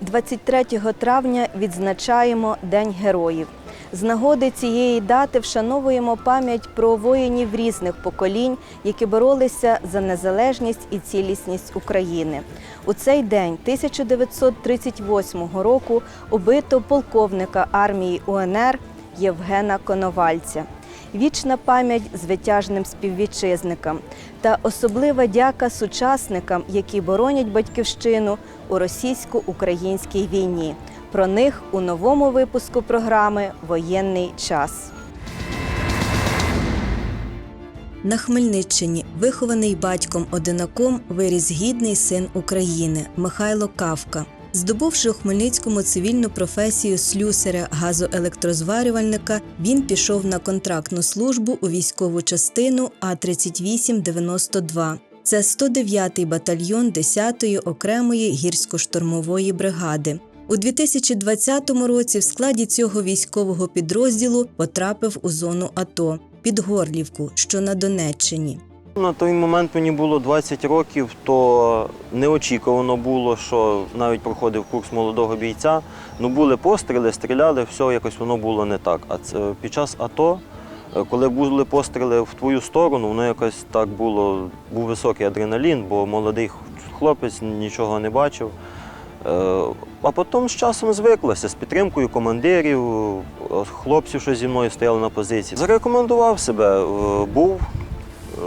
23 травня відзначаємо День героїв. З нагоди цієї дати вшановуємо пам'ять про воїнів різних поколінь, які боролися за незалежність і цілісність України. У цей день 1938 року убито полковника армії УНР Євгена Коновальця. Вічна пам'ять звитяжним співвітчизникам та особлива дяка сучасникам, які боронять батьківщину у російсько-українській війні. Про них у новому випуску програми Воєнний час. На Хмельниччині вихований батьком одинаком виріс гідний син України Михайло Кавка. Здобувши у Хмельницькому цивільну професію слюсаря газоелектрозварювальника, він пішов на контрактну службу у військову частину А3892. Це 109-й батальйон 10-ї окремої гірсько-штурмової бригади. У 2020 році в складі цього військового підрозділу потрапив у зону АТО під Горлівку, що на Донеччині. На той момент мені було 20 років, то неочікувано було, що навіть проходив курс молодого бійця. Ну були постріли, стріляли, все якось воно було не так. А це під час АТО, е, коли були постріли в твою сторону, воно якось так було, був високий адреналін, бо молодий хлопець нічого не бачив. Е, А потім з часом звиклося з підтримкою командирів, е, хлопців, що зі мною стояли на позиції. Зарекомендував себе, був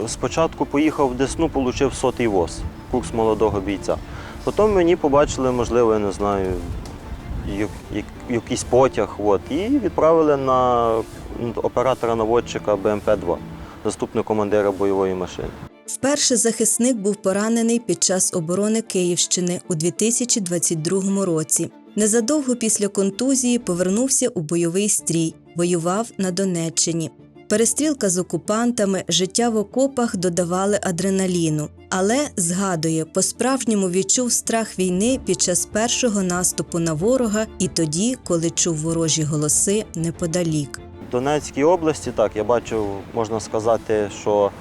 Спочатку поїхав в Десну, отримав сотий ВОЗ, курс молодого бійця. Потім мені побачили, можливо, я не знаю, як- як- якийсь потяг. От, і відправили на оператора-наводчика БМП-2, заступник командира бойової машини. Вперше захисник був поранений під час оборони Київщини у 2022 році. Незадовго після контузії повернувся у бойовий стрій, воював на Донеччині. Перестрілка з окупантами, життя в окопах додавали адреналіну. Але згадує, по-справжньому відчув страх війни під час першого наступу на ворога і тоді, коли чув ворожі голоси неподалік. В Донецькій області, так, я бачив, можна сказати, що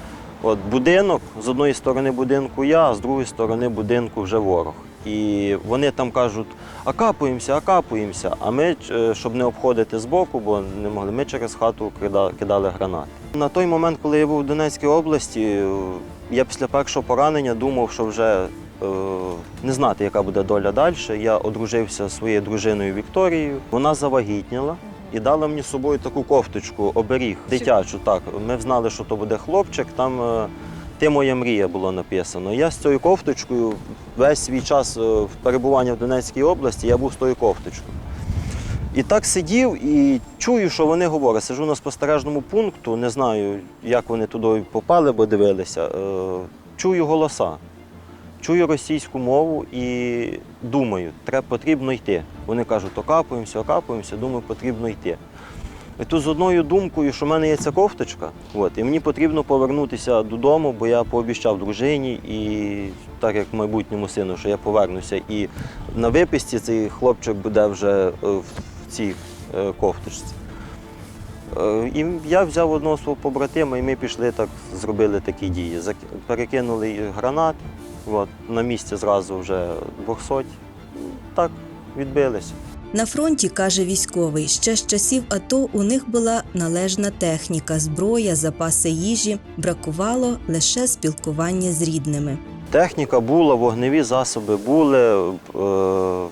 от будинок, з одної сторони будинку я, а з другої сторони будинку вже ворог. І вони там кажуть, акапуємося, акапуємося. А ми, е, щоб не обходити збоку, бо не могли, ми через хату кидали гранати. На той момент, коли я був в Донецькій області, я після першого поранення думав, що вже е, не знати, яка буде доля далі. Я одружився зі своєю дружиною Вікторією. Вона завагітніла і дала мені з собою таку кофточку, оберіг, дитячу. Так, ми знали, що то буде хлопчик. Там е, ти моя мрія було написано. Я з цією кофточкою весь свій час е, перебування в Донецькій області я був з тою кофточкою. І так сидів і чую, що вони говорять. Сижу на спостережному пункту, не знаю, як вони туди попали, бо дивилися. Е, Чую голоса, чую російську мову і думаю, треба потрібно йти. Вони кажуть, окапуємося, окапуємося, думаю, потрібно йти. І тут з одною думкою, що в мене є ця кофточка, от, і мені потрібно повернутися додому, бо я пообіцяв дружині і так як майбутньому сину, що я повернуся. І на виписці цей хлопчик буде вже е, в цій е, кофточці. Е, І я взяв одного свого побратима, і ми пішли так, зробили такі дії. Перекинули гранат, от, на місці зразу вже 200. Так, відбилися. На фронті, каже військовий, ще з часів АТО у них була належна техніка, зброя, запаси їжі. Бракувало лише спілкування з рідними. Техніка була, вогневі засоби були, е,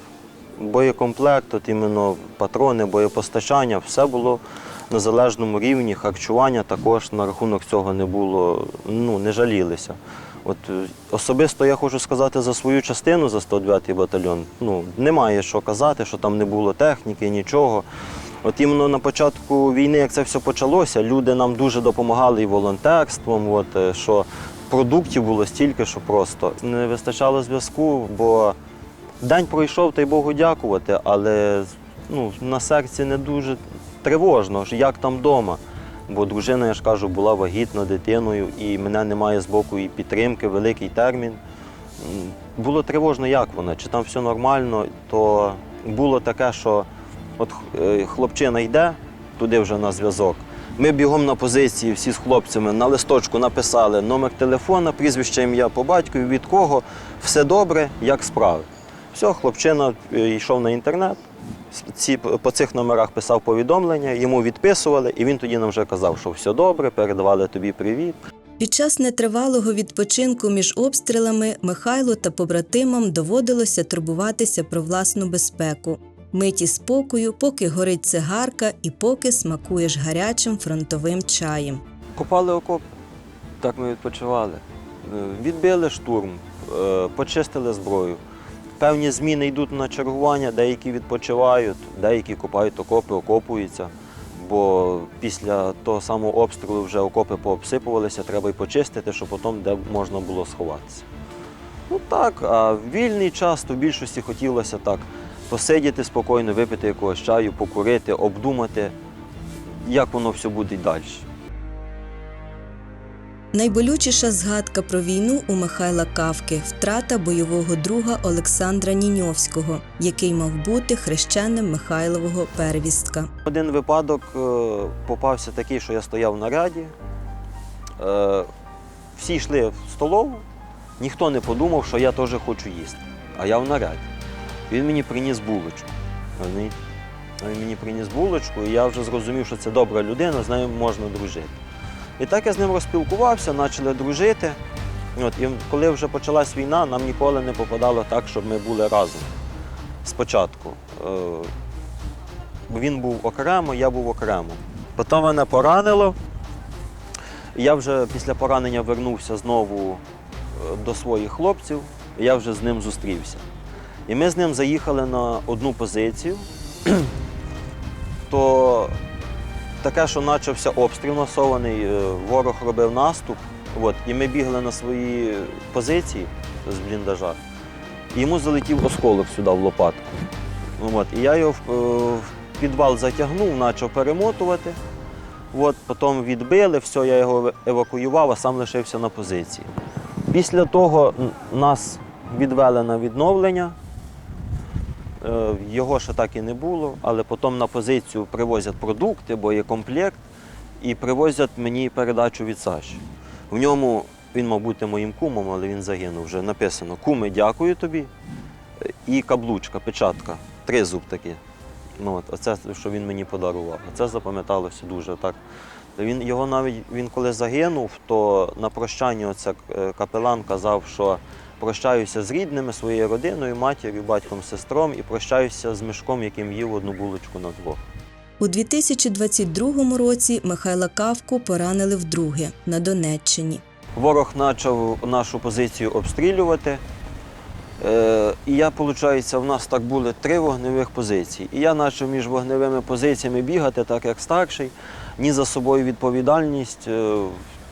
боєкомплект, от іменно патрони, боєпостачання, все було на залежному рівні. Харчування також на рахунок цього не було, ну, не жалілися. От е, особисто я хочу сказати за свою частину, за 109-й батальйон. Ну, немає що казати, що там не було техніки, нічого. От іменно на початку війни, як це все почалося, люди нам дуже допомагали і волонтерством, от, е, що продуктів було стільки, що просто не вистачало зв'язку, бо день пройшов, та й Богу дякувати, але ну, на серці не дуже тривожно, як там вдома. Бо дружина, я ж кажу, була вагітна дитиною, і мене немає з боку і підтримки, великий термін. Було тривожно, як вона, чи там все нормально, то було таке, що от е, хлопчина йде туди вже на зв'язок. Ми бігом на позиції всі з хлопцями на листочку написали номер телефона, прізвище ім'я по батькові, від кого, все добре, як справи. Все, хлопчина е, йшов на інтернет, ці, по цих номерах писав повідомлення, йому відписували, і він тоді нам вже казав, що все добре, передавали тобі привіт. Під час нетривалого відпочинку між обстрілами Михайлу та побратимам доводилося турбуватися про власну безпеку. Миті спокою, поки горить цигарка і поки смакуєш гарячим фронтовим чаєм. Копали окоп, так ми відпочивали. Е, Відбили штурм, е, почистили зброю. Певні зміни йдуть на чергування, деякі відпочивають, деякі копають окопи, окопуються. Бо після того самого обстрілу вже окопи пообсипувалися, треба й почистити, щоб потім де можна було сховатися. Ну так, а в вільний час то в більшості хотілося так посидіти спокійно, випити якогось чаю, покурити, обдумати, як воно все буде далі. Найболючіша згадка про війну у Михайла Кавки втрата бойового друга Олександра Ніньовського, який мав бути хрещеним Михайлового первістка. Один випадок е, попався такий, що я стояв в наряді. Е, Всі йшли в столову, ніхто не подумав, що я теж хочу їсти. А я в наряді. Він мені приніс булочку. Він мені приніс булочку, і я вже зрозумів, що це добра людина, з нею можна дружити. І так я з ним розспілкувався, почали дружити. От, і коли вже почалась війна, нам ніколи не попадало так, щоб ми були разом. Спочатку. Е, він був окремо, я був окремо. Потім мене поранило. Я вже після поранення вернувся знову е, до своїх хлопців, і я вже з ним зустрівся. І ми з ним заїхали на одну позицію. То таке, що почався обстріл масований, е, ворог робив наступ. От, і ми бігли на свої позиції з бліндажа. І йому залетів осколок сюди в лопатку. От, і я його в, е, підвал затягнув, почав перемотувати. От, потім відбили, все, я його евакуював, а сам лишився на позиції. Після того нас відвели на відновлення. Е, Його ще так і не було, але потім на позицію привозять продукти, боєкомплект і привозять мені передачу від Саші. В ньому він мав бути моїм кумом, але він загинув. Вже написано Куми, дякую тобі. І каблучка, печатка, тризуб такий. Ну, от, оце, що він мені подарував. Це запам'яталося дуже так. Він його навіть він коли загинув, то на прощанні оце е, капелан казав, що прощаюся з рідними, своєю родиною, матір'ю, батьком, сестром і прощаюся з мішком, яким їв одну булочку на двох. У 2022 році Михайла Кавку поранили вдруге на Донеччині. Ворог почав нашу позицію обстрілювати. Е, і я, виходить, в нас так були три вогневих позиції. І я почав між вогневими позиціями бігати, так як старший, ні за собою відповідальність.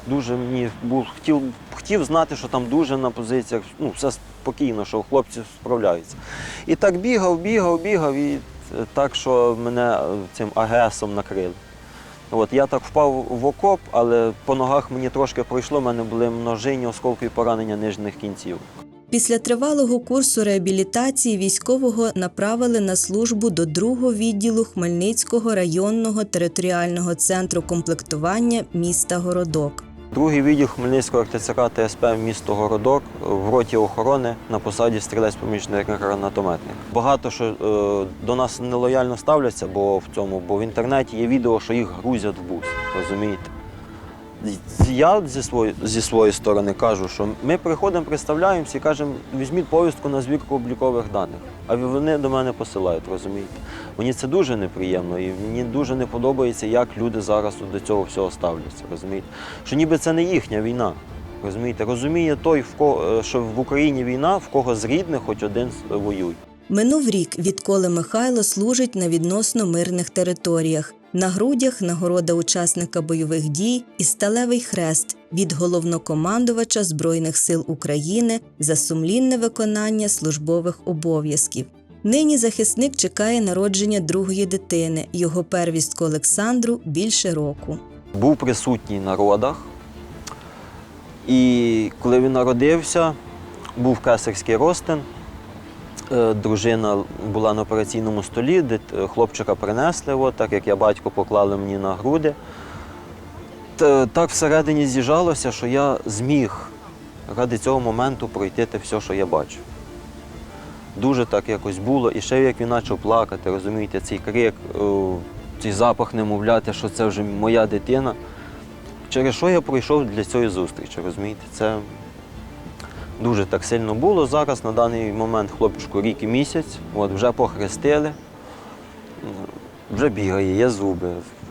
Дуже мені був, хотів, хотів знати, що там дуже на позиціях, ну, все спокійно, що хлопці справляються. І так бігав, бігав, бігав, і е, так, що мене е, цим АГСом накрили. От, я так впав в окоп, але по ногах мені трошки пройшло, в мене були множинні осколки і поранення нижніх кінців. Після тривалого курсу реабілітації військового направили на службу до другого відділу Хмельницького районного територіального центру комплектування міста Городок. Другий відділ Хмельницького РТЦК ТСП місто Городок в роті охорони на посаді стрілець-помічник гранатометник. Багато що е, до нас нелояльно ставляться, бо в цьому, бо в інтернеті є відео, що їх грузять в бус. Розумієте? Я зі своєї, зі своєї сторони кажу, що ми приходимо, представляємося і кажемо, візьміть повістку на звірку облікових даних. А вони до мене посилають, розумієте? Мені це дуже неприємно і мені дуже не подобається, як люди зараз до цього всього ставляться. Розумієте? Що ніби це не їхня війна. Розумієте? Розуміє той, в кого, що в Україні війна, в кого з рідних хоч один воює. Минув рік, відколи Михайло служить на відносно мирних територіях. На грудях нагорода учасника бойових дій і сталевий хрест від головнокомандувача Збройних сил України за сумлінне виконання службових обов'язків. Нині захисник чекає народження другої дитини, його первістку Олександру більше року. був присутній на родах. І коли він народився, був кесарський розтин. Е, Дружина була на операційному столі, де е, хлопчика принесли, от, так як я батько поклали мені на груди. Та, так всередині з'їжджалося, що я зміг ради цього моменту пройти те все, що я бачу. дуже так якось було. І ще як він почав плакати, розумієте, цей крик, о, цей запах немовляти, що це вже моя дитина. Через що я пройшов для цієї зустрічі, розумієте? Це дуже так сильно було. Зараз на даний момент хлопчику рік і місяць, от, вже похрестили, вже бігає, є зуби.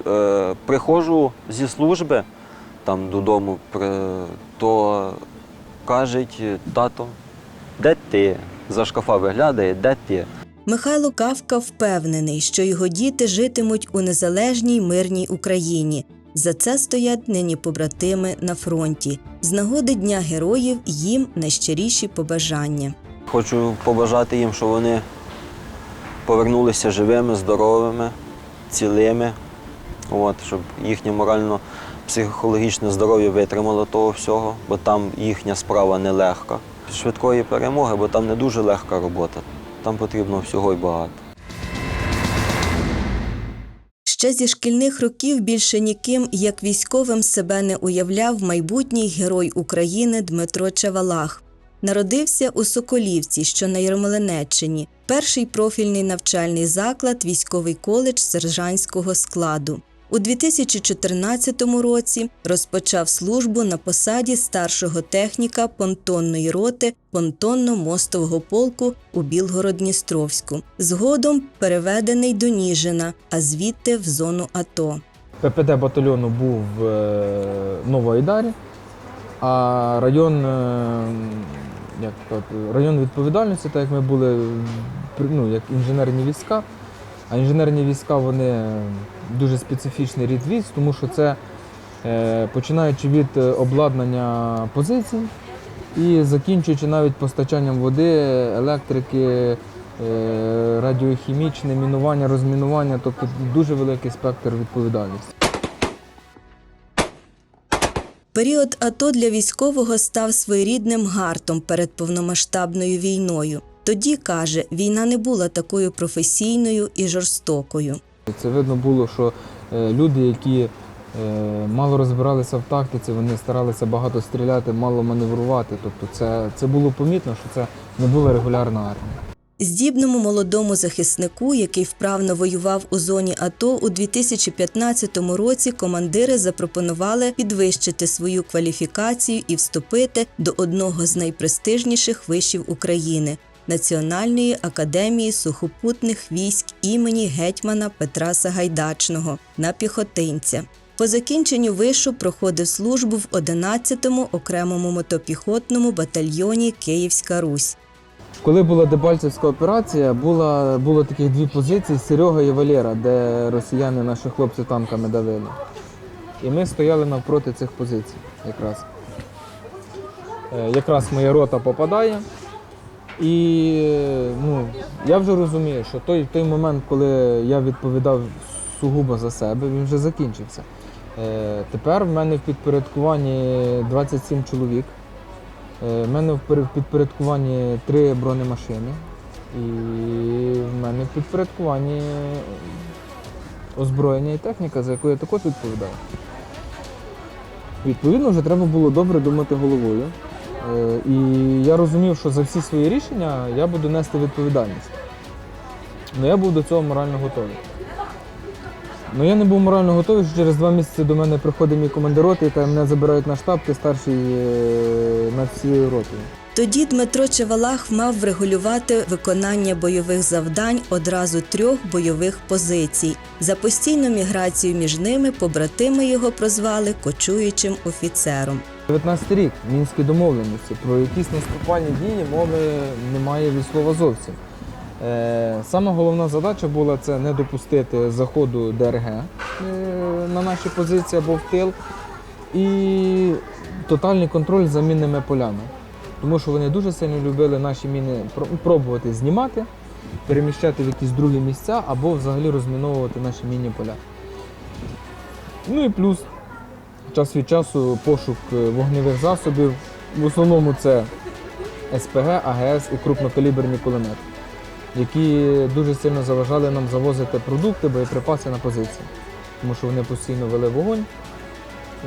Е, приходжу зі служби там додому, то кажуть, тато, де ти? За шкафа виглядає, де ти? Михайло Кавка впевнений, що його діти житимуть у незалежній мирній Україні. За це стоять нині побратими на фронті. З нагоди Дня героїв їм найщиріші побажання. Хочу побажати їм, щоб вони повернулися живими, здоровими, цілими, от, щоб їхнє морально-психологічне здоров'я витримало того всього, бо там їхня справа нелегка. Швидкої перемоги, бо там не дуже легка робота. Там потрібно всього й багато. Ще зі шкільних років більше ніким, як військовим, себе не уявляв майбутній герой України Дмитро Чавалах. Народився у Соколівці, що на Єрмолинеччині, перший профільний навчальний заклад, військовий коледж сержантського складу. У 2014 році розпочав службу на посаді старшого техніка понтонної роти понтонно-мостового полку у Білгород-Дністровську. Згодом переведений до Ніжина, а звідти в зону АТО. ППД батальйону був в е, Новоайдарі, а район, е, як район відповідальності, так як ми були ну, як інженерні війська. А інженерні війська вони дуже специфічний рід військ, тому що це е, починаючи від е, обладнання позицій і закінчуючи навіть постачанням води, електрики, е, радіохімічне, мінування, розмінування, тобто дуже великий спектр відповідальності. Період АТО для військового став своєрідним гартом перед повномасштабною війною. Тоді каже, війна не була такою професійною і жорстокою. Це видно було, що е, люди, які е, мало розбиралися в тактиці, вони старалися багато стріляти, мало маневрувати. Тобто це, це було помітно, що це не була регулярна армія. Здібному молодому захиснику, який вправно воював у зоні АТО, у 2015 році командири запропонували підвищити свою кваліфікацію і вступити до одного з найпрестижніших вишів України Національної академії сухопутних військ імені гетьмана Петра Сагайдачного на піхотинця. По закінченню вишу проходив службу в 11-му окремому мотопіхотному батальйоні Київська Русь. Коли була Дебальцевська операція, була, було таких дві позиції Серега і Валера, де росіяни наші хлопці танками давили. І ми стояли навпроти цих позицій якраз. Е, Якраз моя рота попадає. І ну, я вже розумію, що той, той момент, коли я відповідав сугубо за себе, він вже закінчився. Е, Тепер в мене в підпорядкуванні 27 чоловік. Е, В мене в підпорядкуванні три бронемашини. І в мене в підпорядкуванні озброєння і техніка, за яку я також відповідаю. Відповідно, вже треба було добре думати головою. Е, І я розумів, що за всі свої рішення я буду нести відповідальність. Але я був до цього морально готовий. Ну я не був морально готовий, що через два місяці до мене приходить мій командир роти і каже, мене забирають на штаб, ти старший е, над всією ротою. Тоді Дмитро Чевалах мав врегулювати виконання бойових завдань одразу трьох бойових позицій. За постійну міграцію між ними побратими його прозвали кочуючим офіцером. 19 рік мінські домовленості про якісь наступальні дії мови немає від слова зовсім. Е, сама головна задача була це не допустити заходу ДРГ е, на наші позиції або в тил і тотальний контроль за мінними полями. Тому що вони дуже сильно любили наші міни пробувати знімати, переміщати в якісь другі місця або взагалі розміновувати наші мінні поля. Ну і плюс час від часу пошук е, вогневих засобів. В основному це СПГ, АГС і крупнокаліберні кулемети, які дуже сильно заважали нам завозити продукти, боєприпаси на позиції, тому що вони постійно вели вогонь,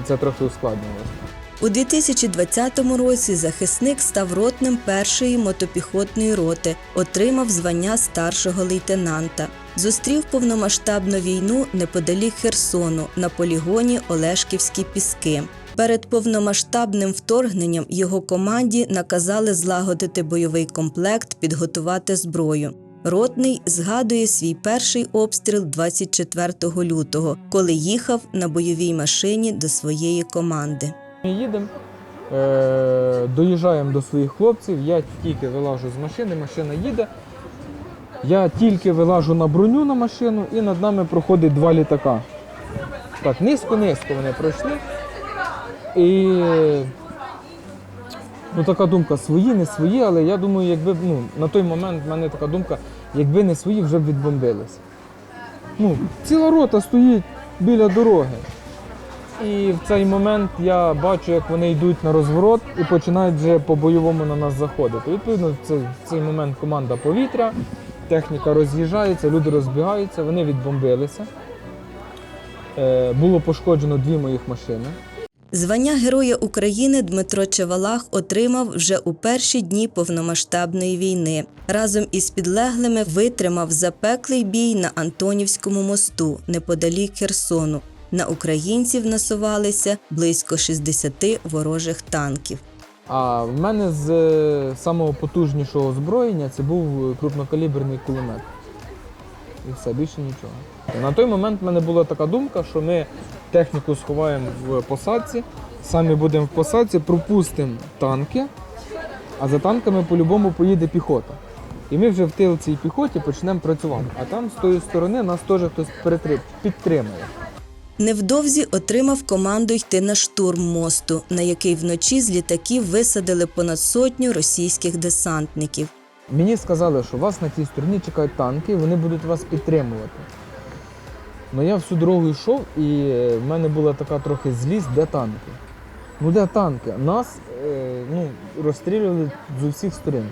і це трохи ускладнювалося. У 2020 році захисник став ротним першої мотопіхотної роти, отримав звання старшого лейтенанта. Зустрів повномасштабну війну неподалік Херсону на полігоні Олешківські піски. Перед повномасштабним вторгненням його команді наказали злагодити бойовий комплект, підготувати зброю. Ротний згадує свій перший обстріл 24 лютого, коли їхав на бойовій машині до своєї команди. Ми їдемо, е, доїжджаємо до своїх хлопців, я тільки вилажу з машини, машина їде. Я тільки вилажу на броню на машину і над нами проходить два літака. Так, низько-низько вони пройшли. І ну, така думка, свої, не свої, але я думаю, якби ну, на той момент в мене така думка, якби не свої, вже б відбомбилися. Ну, ціла рота стоїть біля дороги. І в цей момент я бачу, як вони йдуть на розворот і починають вже по-бойовому на нас заходити. Відповідно, в цей, момент команда повітря, техніка роз'їжджається, люди розбігаються, вони відбомбилися. Е, було пошкоджено дві моїх машини. Звання Героя України Дмитро Чевалах отримав вже у перші дні повномасштабної війни. Разом із підлеглими витримав запеклий бій на Антонівському мосту неподалік Херсону. На українців насувалися близько 60 ворожих танків. А в мене з е, самого потужнішого озброєння це був крупнокаліберний кулемет. І все, більше нічого. На той момент в мене була така думка, що ми техніку сховаємо в посадці, самі будемо в посадці, пропустимо танки, а за танками по-любому поїде піхота. І ми вже в тил цій піхоті почнемо працювати. А там з тої сторони нас теж хтось підтримує. Невдовзі отримав команду йти на штурм мосту, на який вночі з літаків висадили понад сотню російських десантників. Мені сказали, що вас на тій стороні чекають танки, вони будуть вас підтримувати. Ну я всю дорогу йшов, і е, в мене була така трохи злість, де танки. Ну де танки? Нас е, ну, розстрілювали з усіх сторін.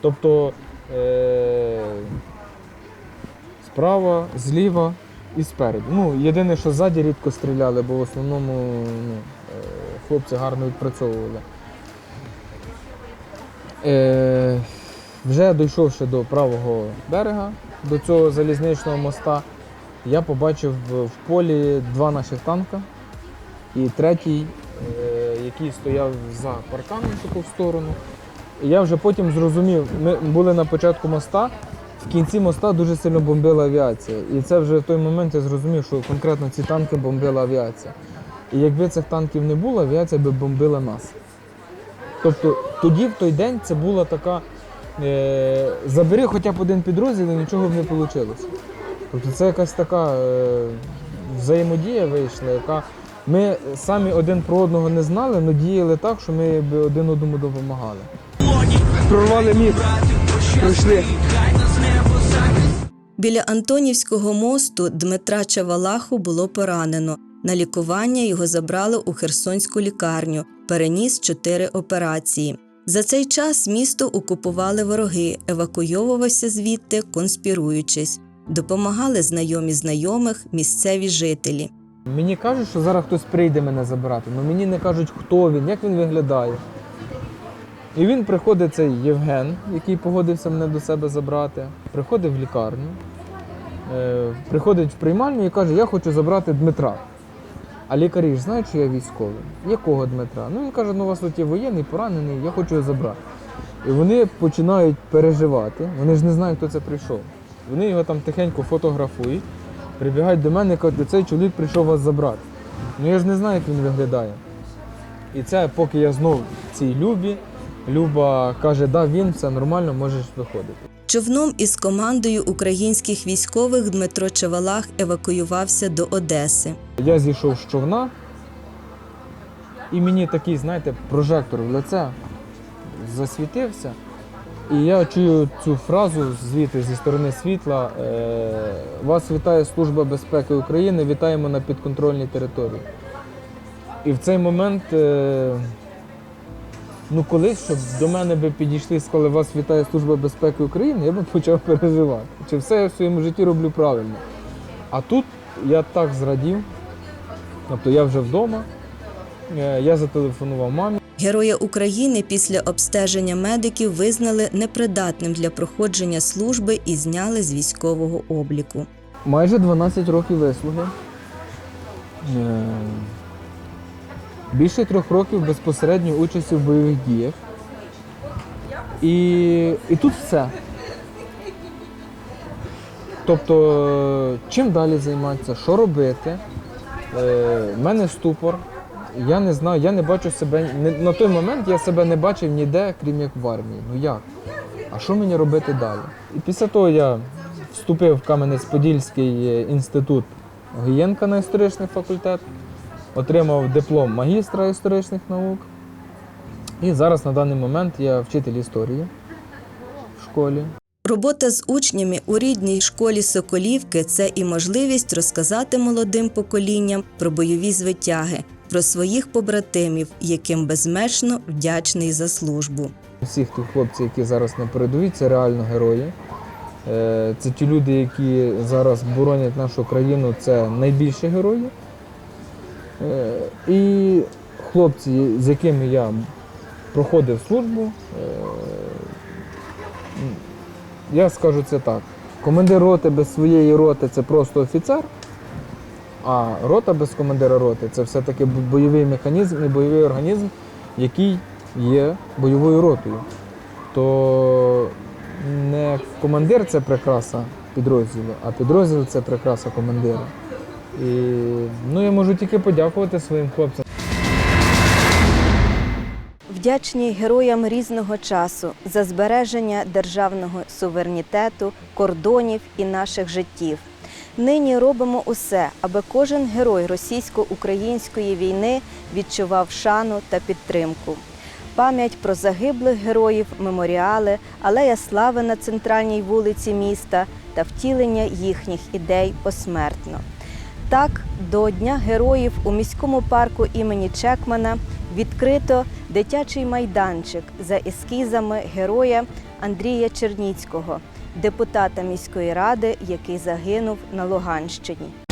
Тобто е, справа, зліва і спереду. Ну, єдине, що ззаді рідко стріляли, бо в основному ну, е, хлопці гарно відпрацьовували. Е, вже дійшовши до правого берега, до цього залізничного моста, я побачив в полі два наших танка і третій, е, який стояв за парканом таку в сторону. Я вже потім зрозумів, ми були на початку моста, в кінці моста дуже сильно бомбила авіація. І це вже в той момент я зрозумів, що конкретно ці танки бомбила авіація. І якби цих танків не було, авіація би бомбила нас. Тобто тоді, в той день, це була така. Е, забери хоча б один підрозділ і нічого б не вийшло. Тобто це якась така е, взаємодія вийшла, яка ми самі один про одного не знали, але діяли так, що ми якби один одному допомагали. Прорвали міст, пройшли. Біля Антонівського мосту Дмитра Чавалаху було поранено. На лікування його забрали у Херсонську лікарню, переніс чотири операції. За цей час місто окупували вороги, евакуйовувався звідти, конспіруючись. Допомагали знайомі знайомих, місцеві жителі. Мені кажуть, що зараз хтось прийде мене забирати, але мені не кажуть, хто він, як він виглядає. І він приходить цей Євген, який погодився мене до себе забрати, приходить в лікарню, е, приходить в приймальню і каже, я хочу забрати Дмитра. А лікарі ж знають, що я військовий. Якого Дмитра? Ну він каже, ну у вас тут є воєнний, поранений, я хочу його забрати. І вони починають переживати, вони ж не знають, хто це прийшов. Вони його там тихенько фотографують, прибігають до мене і кажуть, цей чоловік прийшов вас забрати. Ну я ж не знаю, як він виглядає. І це поки я знов в цій Любі, Люба каже, да, він, все нормально, можеш виходити. Човном із командою українських військових Дмитро Чавалах евакуювався до Одеси. Я зійшов з човна, і мені такий, знаєте, прожектор в лице засвітився. І я чую цю фразу звідти зі сторони світла. Е, вас вітає Служба безпеки України, вітаємо на підконтрольній території. І в цей момент, е, ну колись, щоб до мене би підійшли сказали, вас вітає Служба безпеки України, я б почав переживати. Чи все я в своєму житті роблю правильно. А тут я так зрадів, тобто я вже вдома. Е, Я зателефонував мамі. Героя України після обстеження медиків визнали непридатним для проходження служби і зняли з військового обліку. Майже 12 років вислуги. Більше трьох років безпосередньої участі в бойових діях. І, і тут все. Тобто, чим далі займатися, що робити? Е, мене ступор. Я не знаю, я не бачу себе. не- На той момент я себе не бачив ніде, крім як в армії. Ну як? А що мені робити далі? І після того я вступив в Кам'янець-Подільський е, інститут Гієнка на історичний факультет, отримав диплом магістра історичних наук. І зараз на даний момент я вчитель історії в школі. Робота з учнями у рідній школі Соколівки це і можливість розказати молодим поколінням про бойові звитяги, про своїх побратимів, яким безмежно вдячний за службу. Всіх тих хлопців, які зараз на передовій, це реально герої. Е, Це ті люди, які зараз боронять нашу країну, це найбільші герої. Е, І хлопці, з якими я проходив службу, е, я скажу це так. Командир роти без своєї роти це просто офіцер, а рота без командира роти це все-таки бойовий механізм і бойовий організм, який є бойовою ротою. То не командир це прикраса підрозділу, а підрозділ це прикраса командира. І ну, я можу тільки подякувати своїм хлопцям. Вдячні героям різного часу за збереження державного суверенітету, кордонів і наших життів. Нині робимо усе, аби кожен герой російсько-української війни відчував шану та підтримку. Пам'ять про загиблих героїв, меморіали, алея слави на центральній вулиці міста та втілення їхніх ідей посмертно. Так, до Дня героїв у міському парку імені Чекмана відкрито дитячий майданчик за ескізами героя Андрія Черніцького, депутата міської ради, який загинув на Луганщині.